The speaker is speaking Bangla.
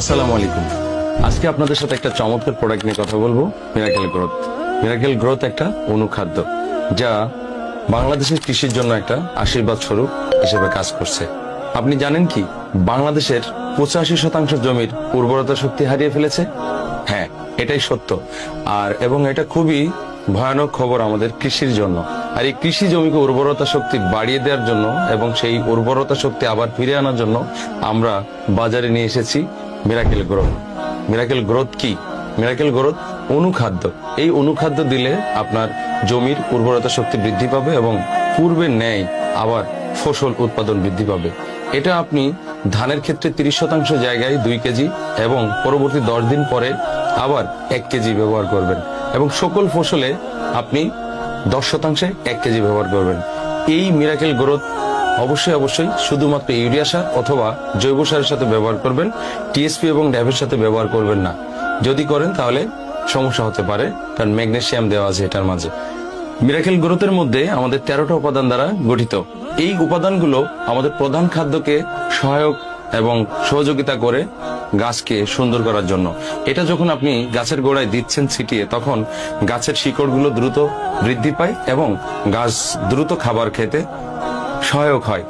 আসসালামু আলাইকুম। আজকে আপনাদের সাথে একটা চমৎকার প্রোডাক্ট নিয়ে কথা বলব মিরাকেল গ্রোথ মিরাকেল গ্রোথ একটা অনুখাদ্য, যা বাংলাদেশের কৃষির জন্য একটা আশীর্বাদ স্বরূপ হিসেবে কাজ করছে। আপনি জানেন কি, বাংলাদেশের পঁচাশি শতাংশ জমির উর্বরতা শক্তি হারিয়ে ফেলেছে? হ্যাঁ এটাই সত্য। আর, এবং এটা খুবই ভয়ানক খবর আমাদের কৃষির জন্য। আর এই কৃষি জমিকে উর্বরতা শক্তি বাড়িয়ে দেওয়ার জন্য এবং সেই উর্বরতা শক্তি আবার ফিরে আনার জন্য আমরা বাজারে নিয়ে এসেছি। মিরাকেল গ্রোথ মিরাকেল গ্রোথ কি? মিরাকেল গ্রোথ অনুখাদ্য। এই অনুখাদ্য দিলে আপনার জমির উর্বরতা শক্তি বৃদ্ধি পাবে এবং পূর্বের ন্যায় আবার ফসল উৎপাদন বৃদ্ধি পাবে। এটা আপনি ধানের ক্ষেত্রে তিরিশ শতাংশ জায়গায় দুই কেজি এবং পরবর্তী দশ দিন পরে আবার এক কেজি ব্যবহার করবেন এবং সকল ফসলে আপনি দশ শতাংশে এক কেজি ব্যবহার করবেন। এই মিরাকেল গ্রোথ অবশ্যই অবশ্যই শুধুমাত্র ইউরিয়া সার অথবা জৈব সারের সাথে ব্যবহার করবেন, টিএসপি এবং ড্যাবের সাথে ব্যবহার করবেন না। যদি করেন তাহলে সমস্যা হতে পারে, কারণ ম্যাগনেশিয়াম দেওয়া আছে এটার মাঝে। মিরাকেল গ্রোথের মধ্যে আমাদের তেরোটা উপাদান দ্বারা গঠিত। এই উপাদানগুলো আমাদের প্রধান খাদ্যকে সহায়ক এবং সহযোগিতা করে গাছকে সুন্দর করার জন্য। এটা যখন আপনি গাছের গোড়ায় দিচ্ছেন ছিটিয়ে, তখন গাছের শিকড়গুলো দ্রুত বৃদ্ধি পায় এবং গাছ দ্রুত খাবার খেতে সহায়ক হয়।